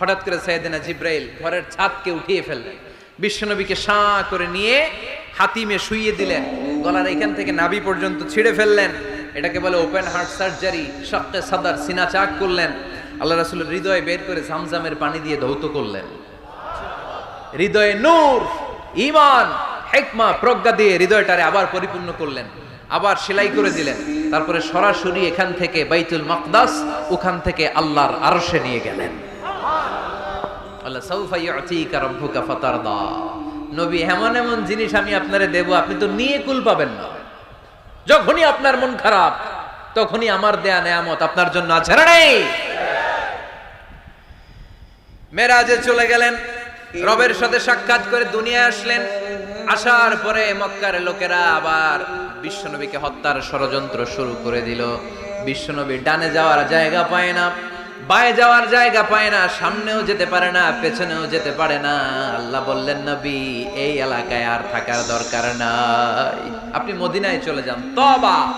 হঠাৎ করে সাইয়েদিনা জিব্রাইল ঘরের ছাদকে উঠিয়ে ফেললেন। বিশ্বনবীকে সাঁ করে নিয়ে হাতিমে শুইয়ে দিলেন। গলার এখান থেকে নাভি পর্যন্ত ছিঁড়ে ফেললেন। এটাকে বলে ওপেন হার্ট সার্জারি শক্তে সাদার সিনা চাক করলেন। আল্লাহ রাসূলের হৃদয় বের করে জামজামের পানি দিয়ে ধৌত করলেন। হৃদয়ে নূর ইমান হেকমা, প্রজ্ঞা দিয়ে হৃদয়টারে আবার পরিপূর্ণ করলেন। আবার সেলাই করে দিলেন। তারপরে সরাসরি এখান থেকে বাইতুল মকদাস, ওখান থেকে আল্লাহর আরশে নিয়ে গেলেন। নবী, এমন এমন জিনিস আমি আপনারে দেব, আপনি তো নিয়ে কুল পাবেন না। যখনই আপনার মন খারাপ, তখনই আমার দেয়া নেয়ামত আপনার জন্য আছে মেরাজে চলে গেলেন, রবের সাথে সাক্ষাৎ করে দুনিয়ায় আসলেন। আসার পরে মক্কার লোকেরা আবার বিশ্বনবীকে হত্যার ষড়যন্ত্র শুরু করে দিল। বিশ্বনবী ডানে যাওয়ার জায়গা পায় না। বায়ে যাওয়ার জায়গা পায় না, সামনেও যেতে পারে না, পেছনেও যেতে পারে না। আল্লাহ বললেন, নবী, এই এলাকায় আর থাকার দরকার নাই। আপনি মদিনায় চলে যান। তবা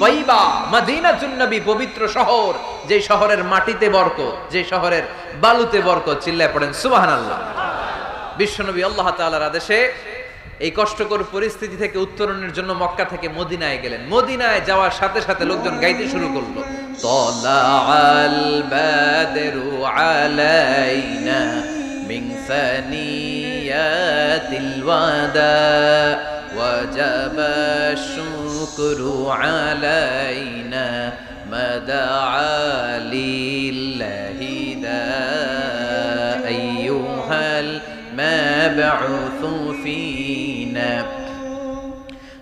তৈবা, মদিনাতুন নবী, পবিত্র শহর যে শহরের মাটিতে বরকত যে শহরের বালুতে বরকত, চিল্লায় পড়েন, সুবহানাল্লাহ। বিশ্বনবী আল্লাহ তাআলার আদেশে এই কষ্টকর পরিস্থিতি থেকে উত্তরণের জন্য মক্কা থেকে মদিনায় গেলেন। মদিনায় যাওয়ার সাথে সাথে লোকজন গাইতে শুরু করল। طلع البدر علينا من ثنيات الوداع وجب الشكر علينا ما دعا لله دا أيها المبعوث فينا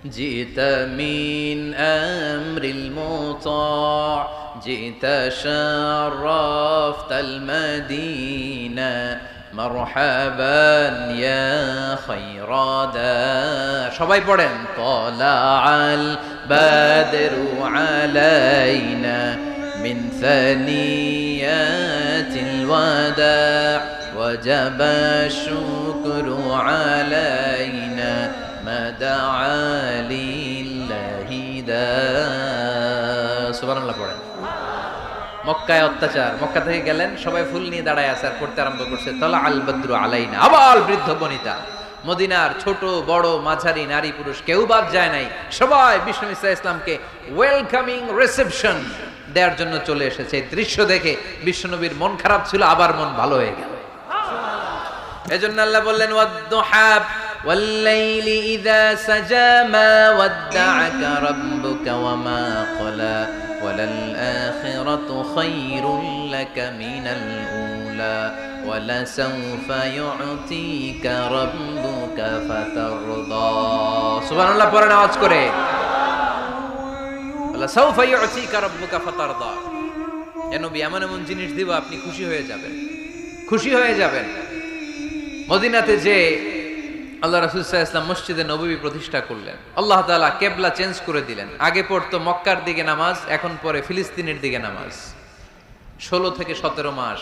جئت من أمر المطاع. جئت شرفت المدينة مرحبا يا خير دا সবাই পড়েন طلع البدر علينا من ثنيات الوداع وجب الشكر علينا ما دعا لله মক্কায় অত্যাচার। মক্কা থেকে গেলেন সবাই ফুল নিয়ে দাঁড়ায় আছে আর পড়তে আরম্ভ করছে। তলা আল বদ্রু আলাইনা। আবার বৃদ্ধ বনিতা। মদিনার ছোট বড় মাঝারি নারী পুরুষ কেউ বাদ যায় নাই। সবাই বিষ্ণু ইসা ইসলামকে ওয়েলকামিং রিসেপশন দেওয়ার জন্য চলে এসেছে। এই দৃশ্য দেখে বিশ্বনবীর মন খারাপ ছিল আবার মন ভালো হয়ে গেল। এজন্য আল্লাহ বললেন ওয়াদ্দুহাব والليل إذا سجى ما ودعك ربك وما قلى وللآخرة خير لك من الأولى ولسوف يعطيك ربك فترضى سبحان الله পড়েন আওয়াজ করে سوف يعطيك ربك فترضى এ নবী এমন এমন জিনিস দিব আপনি খুশি হয়ে যাবেন খুশি হয়ে যাবেন মদিনাতে যে আল্লাহ রাসুলসাহ ইসলাম মসজিদে নবী প্রতিষ্ঠা করলেন। আল্লাহ তালা কেবলা চেঞ্জ করে দিলেন। আগে পড়তো মক্কার দিকে নামাজ, এখন পরে ফিলিস্তিনের দিকে নামাজ। ষোলো থেকে সতেরো মাস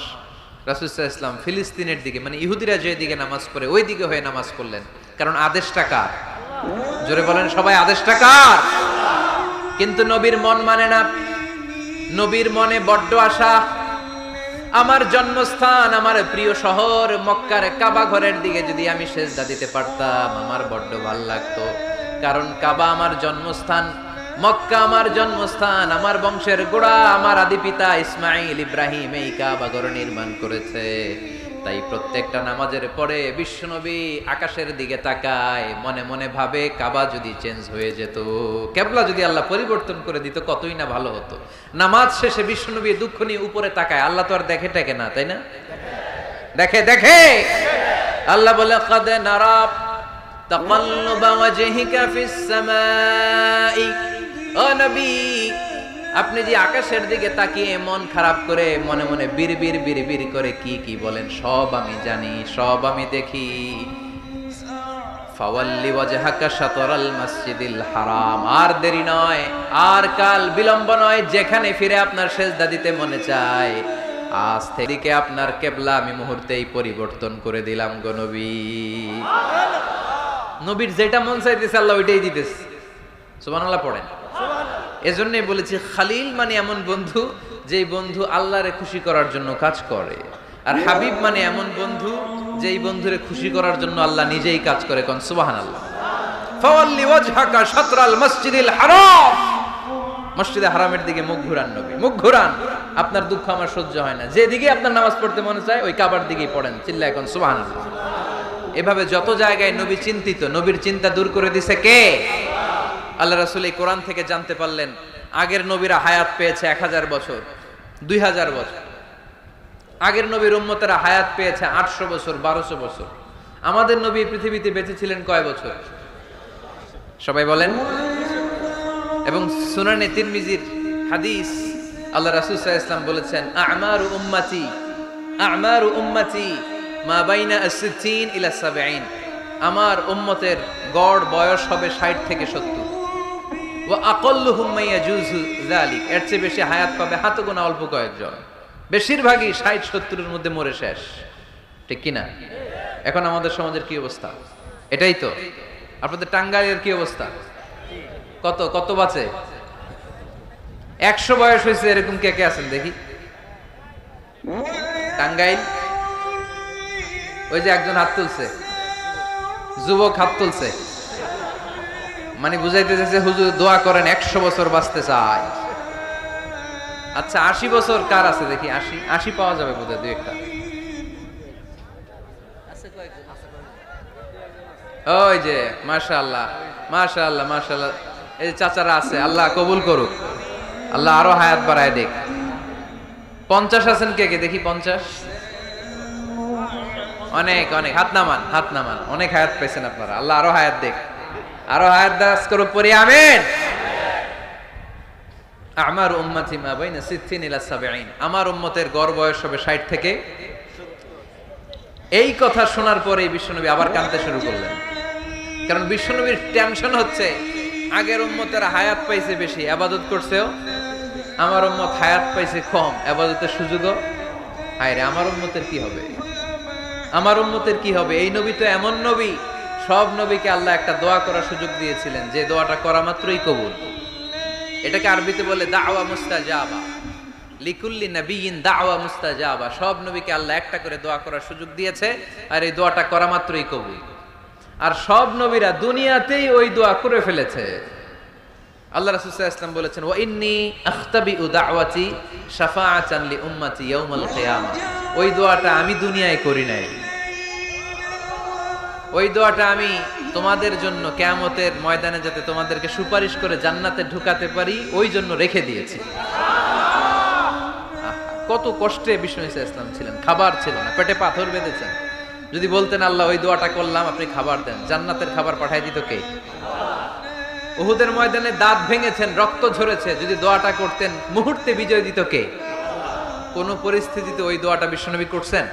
রাসুলসাহ ইসলাম ফিলিস্তিনের দিকে মানে ইহুদিরা যে দিকে নামাজ পড়ে, ওই দিকে হয়ে নামাজ করলেন কারণ আদেশটা কার? জোরে বলেন, সবাই, আদেশটা কার? কিন্তু নবীর মন মানে না, নবীর মনে বড্ড আশা আমার জন্মস্থান, আমার প্রিয় শহর, মক্কার কাবা ঘরের দিকে যদি আমি সেজদা দিতে পারতাম, আমার বড্ড ভালো লাগতো। কারণ কাবা আমার জন্মস্থান, মক্কা আমার জন্মস্থান, আমার বংশের গোড়া, আমার আদি পিতা ইসমাইল ইব্রাহিম এই কাবা ঘর নির্মাণ করেছে। তাই প্রত্যেকটা নামাজের পরে বিশ্বনবী আকাশের দিকে তাকায়, মনে মনে ভাবে কাবা যদি চেঞ্জ হয়ে যেত, কেবলা যদি আল্লাহ পরিবর্তন করে দিত, কতই না ভালো হতো। নামাজ শেষে বিশ্বনবী দুঃখ নিয়ে উপরে তাকায়, আল্লাহ তো আর দেখে টেকে না, তাই না? দেখে দেখে! আল্লাহ বলে কাদে নারাব তাকাল্লুবা ওয়াজহিকা ফিস সামাই, ও নবী আপনি যে আকাশের দিকে তাকিয়ে মন খারাপ করে মনে মনে বীর বীর বীর বীর করে কি কি বলেন সব আমি জানি সব আমি দেখি। ফাওয়াল্লি ওয়াজহাকা শাতরাল মসজিদিল হারাম। আর দেরি নয় আর কাল বিলম্ব নয় যেখানে ফিরে আপনার সেজদা দিতে মনে চায়। আজ থেকে আপনার কেবলা আমি মুহূর্তেই পরিবর্তন করে দিলাম গো নবী। নবীর যেটা মন চাইতেছে আল্লাহ ওইটাই দিতেছে। সুবহানাল্লাহ পড়েন। এজন্যই বলেছি, খালিল মানে এমন বন্ধু যেই বন্ধু আল্লাহরে খুশি করার জন্য কাজ করে। আর হাবিব মানে এমন বন্ধু যেই বন্ধুরে খুশি করার জন্য আল্লাহ নিজেই কাজ করে কোন সুবাহান আল্লাহ মসজিদে হারামের দিকে মুখ ঘুরান নবী, মুখ ঘুরান। আপনার দুঃখ আমার সহ্য হয় না। যেদিকে আপনার নামাজ পড়তে মনে চায়, ওই কাবার দিকেই পড়েন চিল্লা এখন সুবাহান এভাবে যত জায়গায় নবী চিন্তিত, নবীর চিন্তা দূর করে দিছে কে? আল্লাহ রাসূল এই কোরআন থেকে জানতে পারলেন, আগের নবীরা হায়াত পেয়েছে এক হাজার বছর, দুই হাজার বছর। আগের নবীর উম্মতেরা হায়াত পেয়েছে আটশো বছর, বারোশো বছর। আমাদের নবী পৃথিবীতে বেঁচে ছিলেন কয় বছর? সবাই বলেন। এবং সুনানে তিরমিজির হাদিস আল্লাহ রাসূল ইসলাম বলেছেন, আমার উম্মতি, আমারু উম্মতি মা বাইনা আস-সিত্তিন ইলা 70 আমার উম্মতের গড় বয়স হবে 60 থেকে 70 যালিক। এর চেয়ে বেশি হায়াত পাবে হাত গোনা অল্প কয়েকজন। বেশিরভাগই 60 70 এর মধ্যে মরে শেষ। ঠিক কি না? এখন আমাদের সমাজের কি অবস্থা? এটাই তো। আপনাদের টাঙ্গাইলের কি অবস্থা? কত কত বাঁচে একশো বয়স হয়েছে, এরকম কে কে আছেন দেখি? টাঙ্গাইল? ওই যে একজন হাত তুলছে। যুবক হাত তুলছে। মানে বুঝাইতে চাইছে হুজুর দোয়া করেন একশো বছর বাঁচতে চাই। আচ্ছা আশি বছর কার আছে দেখি আশি আশি পাওয়া যাবে বোধহয় দু একটা। ওই যে মাশাআল্লাহ মাশাআল্লাহ মাশাআল্লাহ। এই যে চাচারা আছে আল্লাহ কবুল করুক। আল্লাহ আরও হায়াত বাড়ায় দেখ পঞ্চাশ আছেন কে কে? দেখি পঞ্চাশ। অনেক অনেক হাত নামান হাত নামান। অনেক হায়াত পেয়েছেন আপনারা। আল্লাহ আরও হায়াত দেখ আরও হায়াত করুক পরি আমেন। আমার উম্মতি মা বাইনা সিত্তিন ইলা সাবঈন। আমার উম্মতের গড় বয়স হবে 60 থেকে। এই কথা শোনার পরে বিশ্বনবী আবার কাঁদতে শুরু করলেন। কারণ বিশ্বনবীর টেনশন হচ্ছে, আগের উম্মতের হায়াত পাইছে বেশি, আবাদত করছেও আমার উম্মত হায়াত পাইছে কম, আবাদতের সুযোগও। হায় রে আমার উম্মতের কি হবে? আমার উম্মতের কি হবে? এই নবী তো এমন নবী সব নবীকে আল্লাহ একটা দোয়া করার সুযোগ দিয়েছিলেন। যে দোয়াটা করা মাত্রই কবুল। এটাকে আরবিতে বলে দাওয়া মুস্তাজাবা। লিকুল্লি নবীন দাওয়া মুস্তাজাবা। সব নবীকে আল্লাহ একটা করে দোয়া করার সুযোগ দিয়েছে আর এই দোয়াটা করা মাত্রই কবুল। আর সব নবীরা দুনিয়াতেই ওই দোয়া করে ফেলেছে। আল্লাহ আলাইহি ওয়াসাল্লাম বলেছেন, ওয়া ইন্নী আখতাবি দাওয়াতি শাফাআতান লি উম্মতি ইয়াউমাল কিয়ামা। ওই দোয়াটা আমি দুনিয়ায় করি নাই। ওই দোয়াটা আমি তোমাদের জন্য কেয়ামতের ময়দানে যাতে তোমাদেরকে সুপারিশ করে জান্নাতে ঢুকাতে পারি, ওই জন্য রেখে দিয়েছি। কত কষ্টে বিষ্ণু ইসা ইসলাম ছিলেন, খাবার ছিল না, পেটে পাথর বেঁধেছেন। যদি বলতেন, আল্লাহ, ওই দোয়াটা করলাম, আপনি খাবার দেন। জান্নাতের খাবার পাঠাই দিত কে? উহুদের ময়দানে দাঁত ভেঙেছেন, রক্ত ঝরেছে, যদি দোয়াটা করতেন, মুহূর্তে বিজয় দিত কে? কোন পরিস্থিতিতে ওই দোয়াটা বিশ্বনবী করছেন?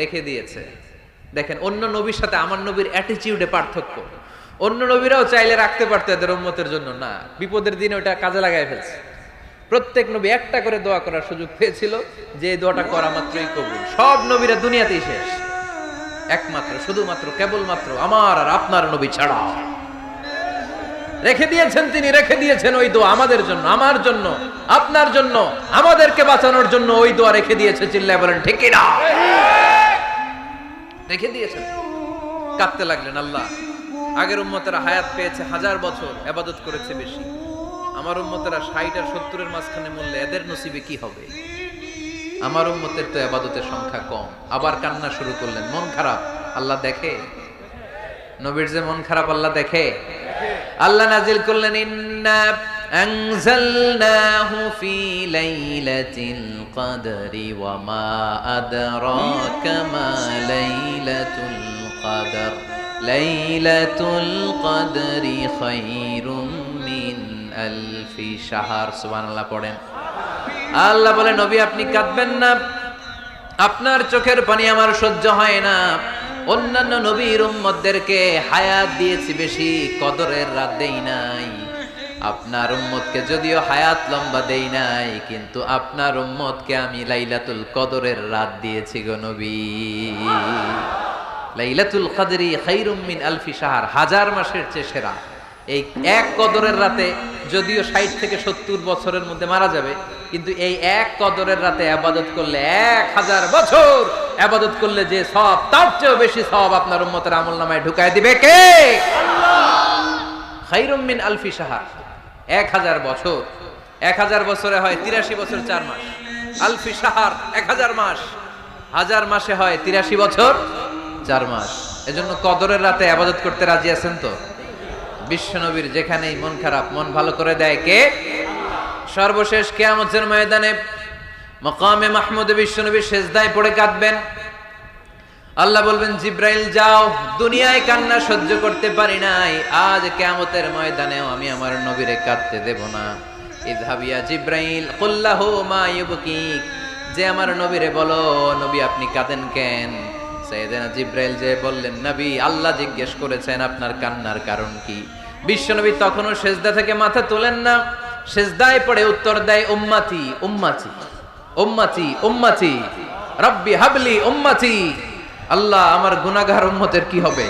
রেখে দিয়েছে। দেখেন, অন্য নবীর সাথে আমার নবীর অ্যাটিচিউডে পার্থক্য। অন্য নবীরাও চাইলে রাখতে পারতো এদের উম্মতের জন্য। না, বিপদের দিনে ওটা কাজে লাগাই ফেলছে। প্রত্যেক নবী একটা করে দোয়া করার সুযোগ পেয়েছিল, যে দোয়াটা করা মাত্রই কবুল। সব নবীরা দুনিয়াতেই শেষ। একমাত্র, শুধুমাত্র, কেবলমাত্র আমার আর আপনার নবী ছাড়া। রেখে দিয়েছেন তিনি, রেখে দিয়েছেন ওই দোয়া আমাদের জন্য, আমার জন্য, আপনার জন্য, আমাদেরকে বাঁচানোর জন্য ওই দোয়া রেখে দিয়েছে, চিল্লায় বলেন, ঠিক না রেখে দিয়েছেন। কাঁদতে লাগলেন আল্লাহ। আগের উম্মতেরা হায়াত পেয়েছে হাজার বছর, আবাদত করেছে বেশি। আমার উম্মতেরা ষাট আর সত্তরের মাঝখানে মূল্যে এদের নসিবে কি হবে? আমার উম্মতের তো আবাদতের সংখ্যা কম। আবার কান্না শুরু করলেন। মন খারাপ? আল্লাহ দেখে? নবীর যে মন খারাপ, আল্লাহ দেখে? আল্লাহ নাজিল করলেন, ইন্না أنزلناه في ليلة القدر وما أدراك ما ليلة القدر ليلة القدر خير من ألف شهر سبحان الله পড়েন আল্লাহ বলে নবী আপনি কাঁদবেন না আপনার চোখের পানি আমার সহ্য হয় না অন্যান্য নবীর উম্মতদেরকে হায়াত দিয়েছি বেশি কদরের রাত দেই নাই আপনার উম্মতকে যদিও হায়াত লম্বা দেই নাই, কিন্তু আপনার উম্মতকে আমি লাইলাতুল কদরের রাত দিয়েছি গো নবী। লাইলাতুল কদরি খাইরুম মিন আলফি শাহর, হাজার মাসের চেয়ে সেরা। এই এক কদরের রাতে যদিও ষাট থেকে সত্তর বছরের মধ্যে মারা যাবে, কিন্তু এই এক কদরের রাতে আবাদত করলে এক হাজার বছর আবাদত করলে যে সব, তার চেয়েও বেশি সব আপনার উম্মতের আমল নামায় ঢুকায় দিবে কে? খাইরুম মিন আলফি সাহার এক হাজার বছর। এক হাজার বছরে হয় তিরাশি বছর চার মাস। আলফি সাহার এক হাজার মাস। হাজার মাসে হয় তিরাশি বছর চার মাস। এজন্য কদরের রাতে আবাদত করতে রাজি আছেন তো? বিশ্বনবীর যেখানেই মন খারাপ, মন ভালো করে দেয় কে? সর্বশেষ কেয়ামতের ময়দানে মকামে মাহমুদ বিশ্বনবী শেষদায় পড়ে কাঁদবেন। আল্লাহ বলবেন, জিব্রাইল, যাও। দুনিয়ায় কান্না সহ্য করতে পারি নাই। আজ কেয়ামতের ময়দানেও আমি আমার নবীরে কাঁদতে দেব না। ইদহাবিয়া জিব্রাইল কুল্লাহু মা যে আমার নবীরে বলো, নবী, আপনি কাঁদেন কেন? সাইয়েদনা জিব্রাইল যে বললেন, নবী, আল্লাহ জিজ্ঞেস করেছেন, আপনার কান্নার কারণ কি? বিশ্বনবী তখনও সেজদা থেকে মাথা তোলেন না। সেজদায় পড়ে উত্তর দেয়, উম্মাতি উম্মাতি উম্মাতি উম্মাতি। রব্বি হাবলি উম্মাতি। আল্লাহ আমার গুনাহগার উম্মতের কি হবে?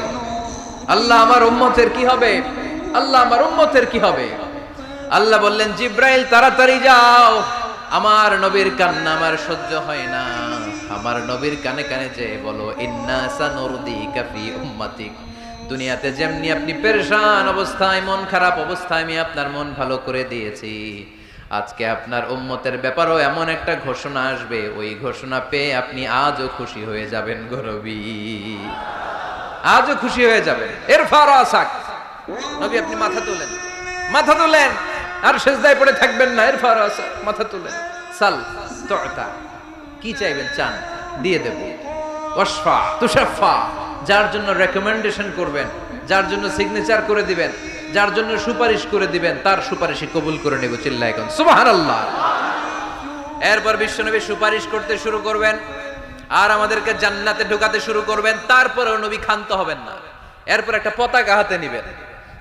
আল্লাহ আমার উম্মতের কি হবে? আল্লাহ আমার উম্মতের কি হবে? আল্লাহ বললেন, জিব্রাইল, তাড়াতাড়ি যাও। আমার নবীর কান্না আমার সহ্য হয় না। আমার নবীর কানে কানে যে বলো, ইন্না সানুরদি কাফি উম্মাতিক। দুনিয়াতে যেমনি আপনি পেরেশান অবস্থায়, মন খারাপ অবস্থায় আমি আপনার মন ভালো করে দিয়েছি। আজকে আপনার উম্মতের ব্যাপারও এমন একটা ঘোষণা আসবে, ওই ঘোষণা পেয়ে আপনি আজও খুশি হয়ে যাবেন গরবি। আজও খুশি হয়ে যাবেন। এর ফার আসাক। নবী, আপনি মাথা তোলেন। মাথা তোলেন। আর সেজদায় পড়ে থাকবেন না। এর ফার আসাক। মাথা তোলেন। সাল তোতা কি চাইবেন? চান। দিয়ে দেব। ওয়াসফা তুষাফা যার জন্য রেকমেন্ডেশন করবেন, যার জন্য সিগনেচার করে দিবেন। যার জন্য সুপারিশ করে দিবেন, তার সুপারিশই কবুল করে নেব চিল্লা এখন সুবহানাল্লাহ। এরপর বিশ্বনবী সুপারিশ করতে শুরু করবেন, আর আমাদেরকে জান্নাতে ঢুকাতে শুরু করবেন, তারপরেও নবী ক্ষান্ত হবেন না। এরপর একটা পতাকা হাতে নিবেন।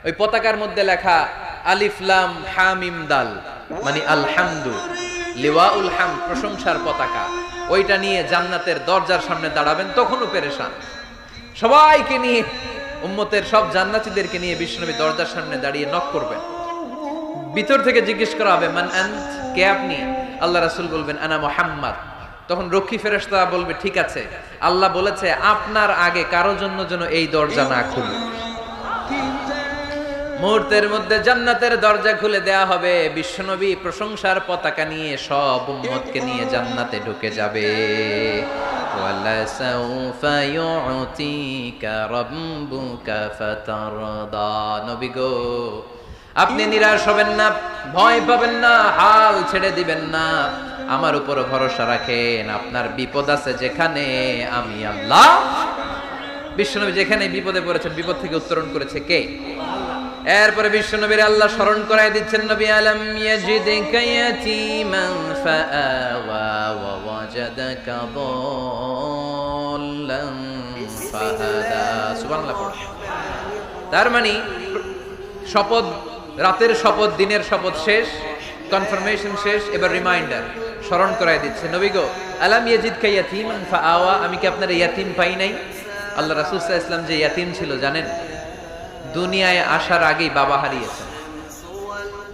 ওই পতাকার মধ্যে লেখা আলিফলাম হামিম, দাল মানে আলহামদু, লিওয়াউল হাম, প্রশংসার পতাকা। ওইটা নিয়ে জান্নাতের দরজার সামনে দাঁড়াবেন, তখনও পেরেশান। সবাইকে নিয়ে উম্মতের সব জান্নাতীদেরকে নিয়ে বিশ্বনবী দরজার সামনে দাঁড়িয়ে নক করবেন। ভিতর থেকে জিজ্ঞেস করা হবে, মান আন্ত? কে আপনি? আল্লাহ রাসুল বলবেন, আনা মুহাম্মদ। তখন রক্ষী ফেরেশতা বলবে, ঠিক আছে। আল্লাহ বলেছে, আপনার আগে কারও জন্য যেন এই দরজা না খুলে। মুহূর্তের মধ্যে জান্নাতের দরজা খুলে দেয়া হবে। বিশ্বনবী প্রশংসার পতাকা নিয়ে সব উম্মতকে নিয়ে জান্নাতে ঢুকে যাবে। নবী গো, আপনি নিরাশ হবেন না, ভয় পাবেন না, হাল ছেড়ে দিবেন না। আমার উপর ভরসা রাখেন, আপনার বিপদ আছে যেখানে আমি আল্লাহ। বিশ্বনবী যেখানে বিপদে পড়েছেন, বিপদ থেকে উত্তরণ করেছে কে? এরপরে বিশ্ব নবীর আল্লাহ স্মরণ করায় দিচ্ছেন, নবী আলম, ইয়াজিদিকা ইয়াতীমান ফাআওয়া ওয়া ওয়াজাদাকা দাল্লান ফাহাদা। সুবহানাল্লাহ তার মানে শপথ, রাতের শপথ, দিনের শপথ শেষ কনফার্মেশন শেষ, এবার রিমাইন্ডার স্মরণ করায় দিচ্ছে নবী গো, আলাম ইয়াজিদ ইয়াতীমান ফাআওয়া, আমি কি আপনার ইয়াতিম পাই নাই? আল্লাহ রাসূল সাল্লাল্লাহু আলাইহি যে ইয়াতিম ছিল, জানেন? দুনিয়ায় আসার আগেই বাবা হারিয়েছেন।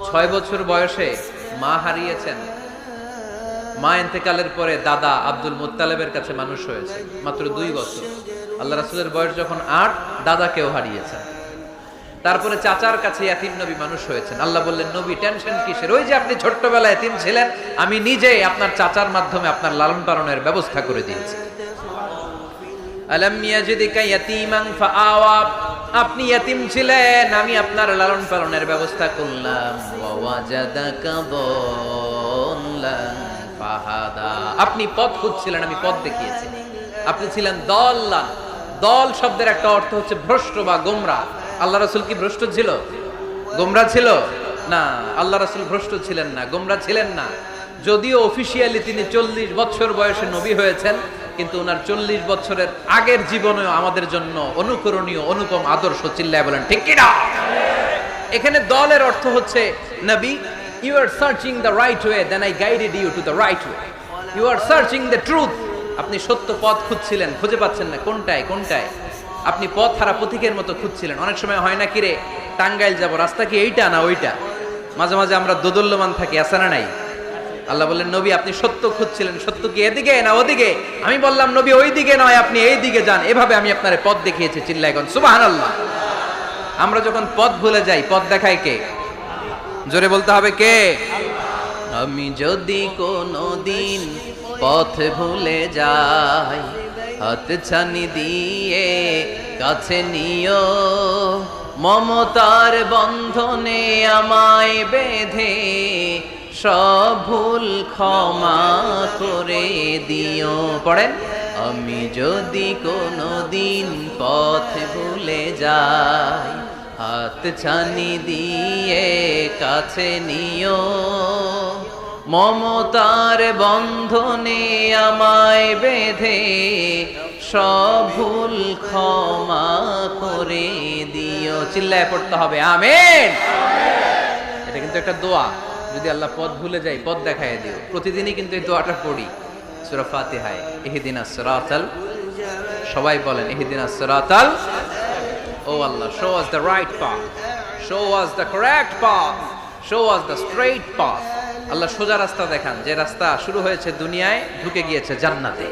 ছয় বছর বয়সে মা হারিয়েছেন। মা এতেকালের পরে দাদা আব্দুল মুত্তালেবের কাছে মানুষ হয়েছে, মাত্র দুই বছর। আল্লাহ রাসুলের বয়স যখন আট, দাদাকেও হারিয়েছেন। তারপরে চাচার কাছে এতিম নবী মানুষ হয়েছেন। আল্লাহ বললেন, নবী, টেনশন কিসের? ওই যে আপনি ছোট্টবেলায় এতিম ছিলেন, আমি নিজেই আপনার চাচার মাধ্যমে আপনার লালন পালনের ব্যবস্থা করে দিয়েছি। আপনি ইয়াতিম ছিলেন, আমি আপনার লালন পালনের ব্যবস্থা করলাম। আপনি পথ খুঁজছিলেন, আমি পথ দেখিয়েছি। আপনি ছিলেন দল্লান। দল শব্দের একটা অর্থ হচ্ছে ভ্রষ্ট বা গোমরা। আল্লাহ রাসূল কি ভ্রষ্ট ছিল? গোমরা ছিল? না, আল্লাহ রসুল ভ্রষ্ট ছিলেন না, গোমরা ছিলেন না। যদিও অফিসিয়ালি তিনি চল্লিশ বছর বয়সে নবী হয়েছেন কিন্তু ওনার চল্লিশ বছরের আগের জীবনেও আমাদের জন্য অনুকরণীয়, অনুপম আদর্শ চিল্লায় বলেন, ঠিক কিনা? এখানে দলের অর্থ হচ্ছে, নবী you are searching the right way then I guided you to the right way you are searching the truth আপনি সত্য পথ খুঁজছিলেন, খুঁজে পাচ্ছেন না, কোনটায় কোনটায়? আপনি পথ হারা পথিকের মতো খুঁজছিলেন। অনেক সময় হয় না কিরে টাঙ্গাইল যাব, রাস্তা কি এইটা না ওইটা? মাঝে মাঝে আমরা দোদল্যমান থাকি আসে না নাই? আল্লাহ বললেন, নবী, আপনি সত্য খুঁজছিলেন। সত্য কি এদিকে না ওদিকে? আমি বললাম, নবী ওই দিকে নয়, আপনি এই দিকে যান। এভাবে আমি আপনার পথ দেখিয়েছি চিল্লাইগঞ্জ। সুবাহান আল্লাহ আমরা যখন পথ ভুলে যাই, পথ দেখায় কে? জোরে বলতে হবে কে? আমি যদি কোনো দিন পথ ভুলে যাই, হাত ছানি দিয়ে কাছে নিও, মমতার বন্ধনে আমায় বেঁধে সব ভুল ক্ষমা করে দিও। পড়েন? আমি যদি কোনো দিন পথ ভুলে যাই, হাত ছানি দিয়ে কাছে নিও। মমতার বন্ধনে আমায় বেঁধে সব ভুল ক্ষমা করে দিও। চিল্লায় পড়তে হবে, আমেন। এটা কিন্তু একটা দোয়া। যদি আল্লাহ পথ ভুলে যাই পথ দেখায় দিও। প্রতিদিনই কিন্তু এই দোয়াটা পড়ি। সূরা ফাতিহায়, ইহদিনা সিরাতাল সবাই বলেন, ইহদিনা সিরাতাল ও আল্লাহ show us the right path show us the correct path show us the straight path আল্লাহ সোজা রাস্তা দেখান, যে রাস্তা শুরু হয়েছে দুনিয়ায়, ঢুকে গিয়েছে জান্নাতে।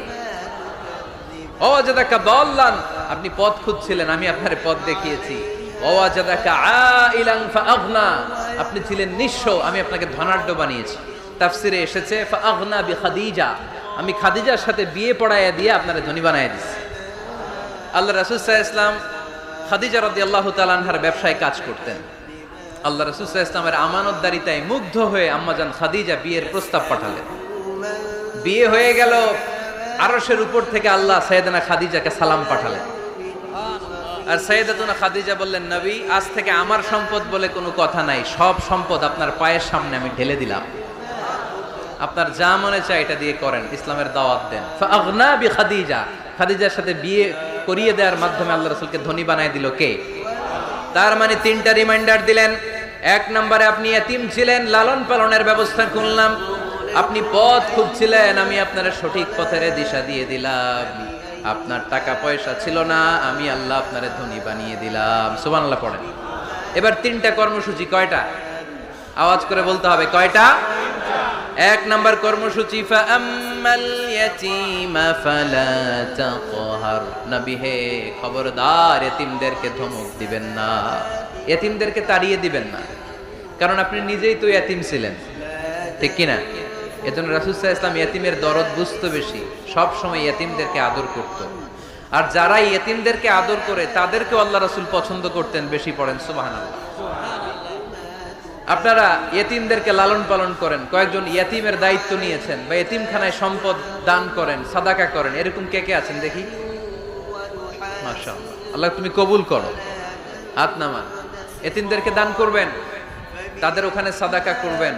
ও জাদাকা দল্লান, আপনি পথ খুঁজছিলেন, আমি আপনার পথ দেখিয়েছি। আপনি ছিলেন নিঃস্ব, আমি আপনাকে ধনাঢ্য বানিয়েছি। তাফসিরে এসেছে ফাগনা বি খাদিজা আমি খাদিজার সাথে বিয়ে পড়াইয়া দিয়ে আপনারে ধনী বানাইয়া দিছি। আল্লাহ আলাইহি ইসলাম খাদিজা রাদিয়াল্লাহু তাআলা আনহার ব্যবসায় কাজ করতেন। আল্লাহ আলাইহি ইসলামের আমানতদারিতায় মুগ্ধ হয়ে আম্মাজান খাদিজা বিয়ের প্রস্তাব পাঠালেন। বিয়ে হয়ে গেল আরসের উপর থেকে আল্লাহ সৈয়দনা খাদিজাকে সালাম পাঠালেন। আর সৈয়দাতুনা খাদিজা বললেন, নবী, আজ থেকে আমার সম্পদ বলে কোনো কথা নাই। সব সম্পদ আপনার পায়ের সামনে আমি ঢেলে দিলাম। আপনার যা মনে চায় এটা দিয়ে করেন, ইসলামের দাওয়াত দেন। বি খাদিজা খাদিজার সাথে বিয়ে করিয়ে দেওয়ার মাধ্যমে আল্লাহ রাসূলকে ধনী বানায় দিল কে? তার মানে তিনটা রিমাইন্ডার দিলেন। এক নম্বরে আপনি এতিম ছিলেন, লালন পালনের ব্যবস্থা করলাম। আপনি পথ খুঁজছিলেন, আমি আপনার সঠিক পথের দিশা দিয়ে দিলাম। আপনার টাকা পয়সা ছিল না, আমি আল্লাহ আপনার ধনী বানিয়ে দিলাম। সুবহানাল্লাহ পড়েন। এবার তিনটা কর্মসূচি কয়টা? আওয়াজ করে বলতে হবে, কয়টা? এক নাম্বার কর্মসূচি খবরদার, এতিমদেরকে ধমক দিবেন না। এতিমদেরকে তাড়িয়ে দিবেন না। কারণ আপনি নিজেই তো এতিম ছিলেন। ঠিক কি না এজন্য রাসূল সাল্লাল্লাহু ইসলাম এতিমের দরদ বুঝতো বেশি, সব সময় এতিমদেরকে আদর করত। আর যারা এতিমদেরকে আদর করে, তাদেরকেও আল্লাহ রাসুল পছন্দ করতেন, বেশি পড়েন, সুবহানাল্লাহ। আপনারা ইয়েতিমদেরকে লালন পালন করেন, কয়েকজন ইয়েতিমের দায়িত্ব নিয়েছেন বা ইয়েতিমখানায় সম্পদ দান করেন, সাদাকা করেন, এরকম কে কে আছেন দেখি? আল্লাহ তুমি কবুল করো। হাত নামান। এতিমদেরকে দান করবেন, তাদের ওখানে সাদাকা করবেন।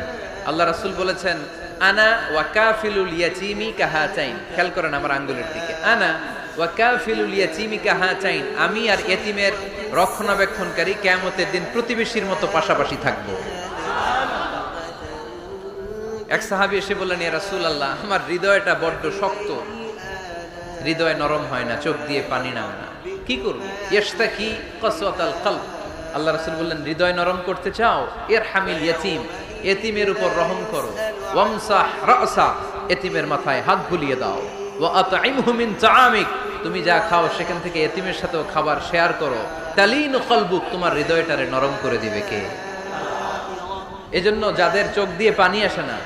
আল্লাহ রাসুল বলেছেন আনা ওয়া কাফিলুল ইয়াতীমি কাহাতাইন। খেয়াল করেন আমার আঙ্গুলের দিকে। আনা ওয়া কাফিলুল ইয়াতীমি কাহাতাইন। আমি আর এতিমের রক্ষণাবেক্ষণকারী কিয়ামতের দিন প্রতিবেশীর মতো পাশাপাশি থাকব। এক সাহাবী এসে বললেন, ইয়া রাসূলুল্লাহ, আমার হৃদয়টা বড্ড শক্ত। হৃদয় নরম হয় না, চোখ দিয়ে পানি নামে না। কি করব? ইস্তাকি কসওয়াতাল কলব। আল্লাহ রাসূল বললেন, হৃদয় নরম করতে চাও? ইরহামিল ইয়াতীম, এতিমের উপর রহম করো। ওয়ামসাহ রাসা, এতিমের মাথায় হাত বুলিয়ে দাও। তুমি যা খাও সেখান থেকে এতিমের সাথেও খাবার শেয়ার করো। তালিনু কলবুক তোমার হৃদয়টারে নরম করে দিবে কে? এজন্য যাদের চোখ দিয়ে পানি আসে না,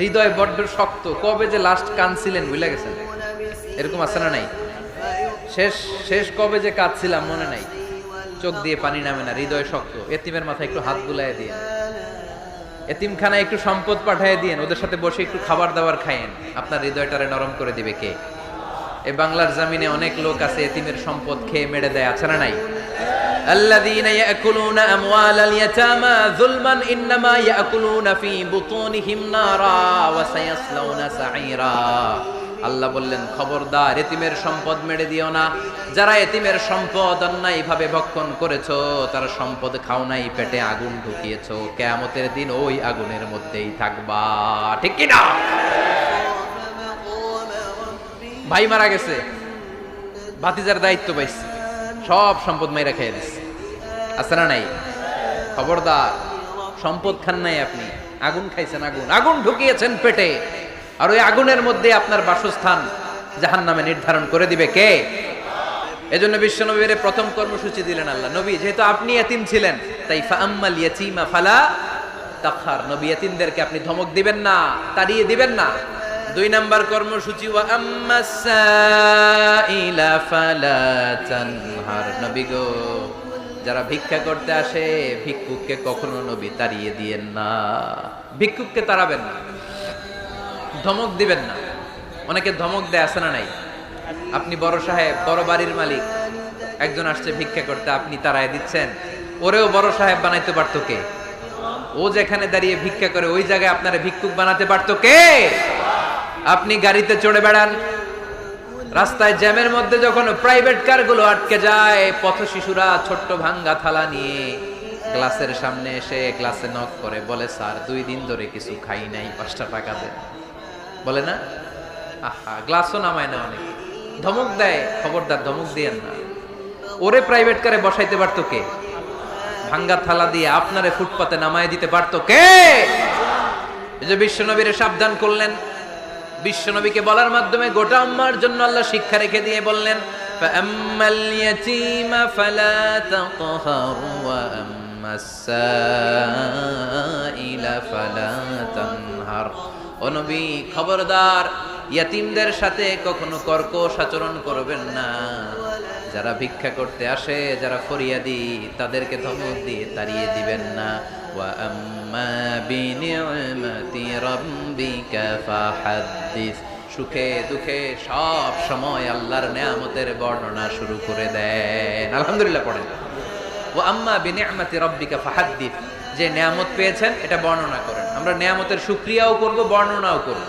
হৃদয় বড্ড শক্ত, কবে যে লাস্ট কাঁদছিলেন, ভুলে গেছেন? এরকম আছে না নাই? শেষ শেষ কবে যে কাঁদছিলাম, মনে নাই? চোখ দিয়ে পানি নামে না, হৃদয় শক্ত, এতিমের মাথায় একটু হাত বুলাই দিয়ে। এতিমখানায় একটু সম্পদ পাঠিয়ে দিয়েন ওদের সাথে বসে একটু খাবার দাবার খাইয়েন আপনার হৃদয়টারে নরম করে দিবে কে এ বাংলার জামিনে অনেক লোক আছে এতিমের সম্পদ খেয়ে মেরে দেয় আছে না নাই الذين يأكلون أموال اليتامى ظلما إنما يأكلون في بطونهم نارا وسيصلون سعيرا আল্লাহ বললেন, খবরদার, এতিমের সম্পদ মেরে দিও না। যারা এতিমের সম্পদ অন্যায় ভাবে ভক্ষণ করেছ, তারা সম্পদ খাও নাই, পেটে আগুন ঢুকিয়েছো। কেয়ামতের দিন ওই আগুনের মধ্যেই থাকবা। ঠিক কি না? ভাই মারা গেছে। ভাতিজার দায়িত্ব পাইছে। সব সম্পদ মেয়েরা খেয়ে দিচ্ছে আছে না নাই? খবরদার, সম্পদ খান নাই আপনি। আগুন খাইছেন, আগুন। আগুন ঢুকিয়েছেন পেটে। আর ওই আগুনের মধ্যে আপনার বাসস্থান জাহান নামে নির্ধারণ করে দিবে কে? এজন্য বিশ্ব নবীর প্রথম কর্মসূচি দিলেন আল্লাহ। নবী, যেহেতু আপনি এতিম ছিলেন, তাই ফাআম্মাল ইয়াতীমা ফালা তাখার। নবী, এতিমদেরকে আপনি ধমক দিবেন না, তাড়িয়ে দিবেন না। দুই নাম্বার কর্মসূচি, ওয়া আম্মাস সাইলা ফালা তানহার। নবী গো, যারা ভিক্ষা করতে আসে, ভিক্ষুককে কখনো নবী তাড়িয়ে দিয়েন না। ভিক্ষুককে তাড়াবেন না। ধমক দিবেন না। অনেকে ধমক দেয় আসে না নাই? আপনি বড় সাহেব, বড় বাড়ির মালিক। একজন আসছে ভিক্ষা করতে, আপনি তারায় দিচ্ছেন। ওরেও বড় সাহেব বানাইতে পারতো কে? ও যেখানে দাঁড়িয়ে ভিক্ষা করে, ওই জায়গায় আপনারা ভিক্ষুক বানাতে পারতো কে? আপনি গাড়িতে চড়ে বেড়ান। রাস্তায় জ্যামের মধ্যে যখন প্রাইভেট কারগুলো আটকে যায়, পথ শিশুরা ছোট্ট ভাঙ্গা থালা নিয়ে গ্লাসের সামনে এসে গ্লাসে নক করে, বলে, স্যার, দুই দিন ধরে কিছু খাই নাই, পাঁচটা টাকা দেন। বলে না আহা গ্লাসও নামায় না অনেকে ধমক দেয় খবরদার ধমক দিয়েন না ওরে প্রাইভেট কারে বসাইতে পারতো কে ভাঙ্গা থালা দিয়ে আপনারে ফুটপাতে নামায় দিতে পারতো কে এই যে বিশ্বনবীরে সাবধান করলেন বিশ্বনবীকে বলার মাধ্যমে গোটা উম্মার জন্য আল্লাহ শিক্ষা রেখে দিয়ে বললেন فأما اليتيم فلا تقهر وأما السائل فلا تنهر ও নবী, খবরদার, ইয়াতিমদের সাথে কখনো কর্কশ আচরণ করবেন না। যারা ভিক্ষা করতে আসে, যারা ফরিয়াদি, তাদেরকে ধমক দিয়ে তাড়িয়ে দিবেন না। সুখে দুঃখে সব সময় আল্লাহর নেয়ামতের বর্ণনা শুরু করে দেন। আলহামদুলিল্লাহ পড়েন। ও আম্মা বিনি'মাতি রাব্বিকা ফাহাদ্দিস। যে নেয়ামত পেয়েছেন, এটা বর্ণনা করেন। আমরা নেয়ামতের শুকরিয়াও করব, বর্ণনাও করব।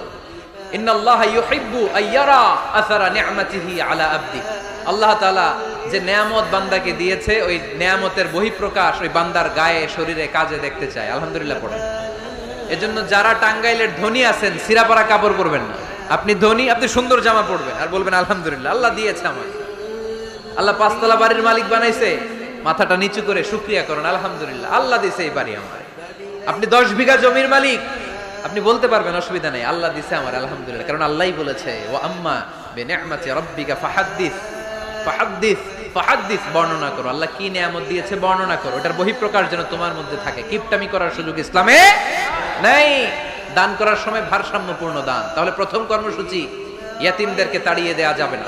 আপনি ধনী, আপনি সুন্দর জামা পরবেন। আর বলবেন, আলহামদুলিল্লাহ, আল্লাহ দিয়েছে আমাকে আল্লাহ পাঁচতলা বাড়ির মালিক বানাইছে। মাথাটা নিচু করে শুক্রিয়া করুন, আলহামদুলিল্লাহ, আল্লাহ দিয়েছে এই বাড়ি আমার আপনি দশ বিঘা জমির মালিক। আপনি বলতে পারবেন অসুবিধা নেই। আল্লাহ দিছে আমার, আলহামদুলিল্লাহ। কারণ আল্লাহই বলেছে ও আম্মা বেনিআমাতি রাব্বিকা ফাহাদ্দিস ফাহাদ্দিস ফাহাদ্দিস, বর্ণনা করো। আল্লাহ কি নিয়ামত দিয়েছে বর্ণনা করো। এটার বহিঃপ্রকাশ যেন তোমার মধ্যে থাকে। কিপটামি করার সুযোগ ইসলামে নেই। দান করার সময় ভারসাম্যপূর্ণ দান। তাহলে প্রথম কর্মসূচি, ইয়াতিমদেরকে তাড়িয়ে দেয়া যাবে না।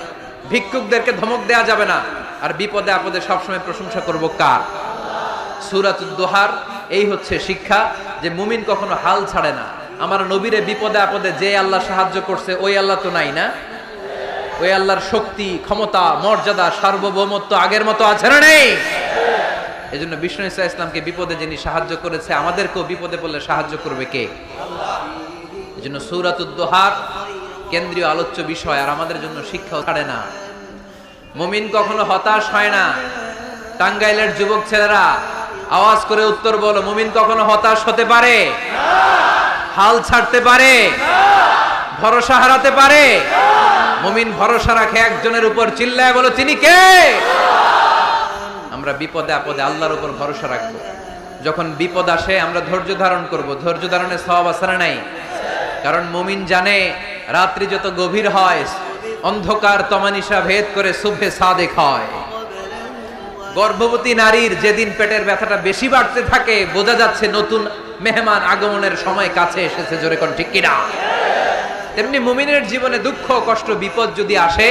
ভিক্ষুকদেরকে ধমক দেয়া যাবে না। আর বিপদে আপদে সবসময় প্রশংসা করব কার? সুরাতুদ দোহার এই হচ্ছে শিক্ষা যে মুমিন কখনো হাল ছাড়ে না। আমার নবীরে বিপদে আপদে যে আল্লাহ সাহায্য করছে, ওই আল্লাহ তো নাই না? ওই আল্লাহর শক্তি, ক্ষমতা, মর্যাদা, সার্বভৌমত্ব আগের মতো আছে না নেই? এই জন্য বিষ্ণু ইসা ইসলামকে বিপদে যিনি সাহায্য করেছে, আমাদেরকেও বিপদে পড়লে সাহায্য করবে কে? এই জন্য সৌরাতুদ্দোহার কেন্দ্রীয় আলোচ্য বিষয়, আর আমাদের জন্য শিক্ষা ছাড়ে না। মুমিন কখনো হতাশ হয় না। টাঙ্গাইলের যুবক ছেলেরা আওয়াজ করে উত্তর বলো, মুমিন কখনো হতাশ হতে পারে? হাল ছাড়তে পারে? ভরসা হারাতে পারে? মুমিন ভরসা রাখে একজনের উপর, চিল্লায় বলো, তিনি কে? আমরা বিপদে আপদে আল্লাহর উপর ভরসা রাখব। যখন বিপদ আসে, আমরা ধৈর্য ধারণ করব। ধৈর্য ধারণের সব আসারা নাই? কারণ মুমিন জানে, রাত্রি যত গভীর হয়, অন্ধকার তমানিসা ভেদ করে শুভে সাদেক হয়। গর্ভবতী নারীর যেদিন পেটের ব্যথাটা বেশি বাড়তে থাকে, বোঝা যাচ্ছে নতুন মেহমান আগমনের সময় কাছে এসেছে, জোরে কোন ঠিক কিনা? তেমনি মুমিনের জীবনে দুঃখ, কষ্ট, বিপদ যদি আসে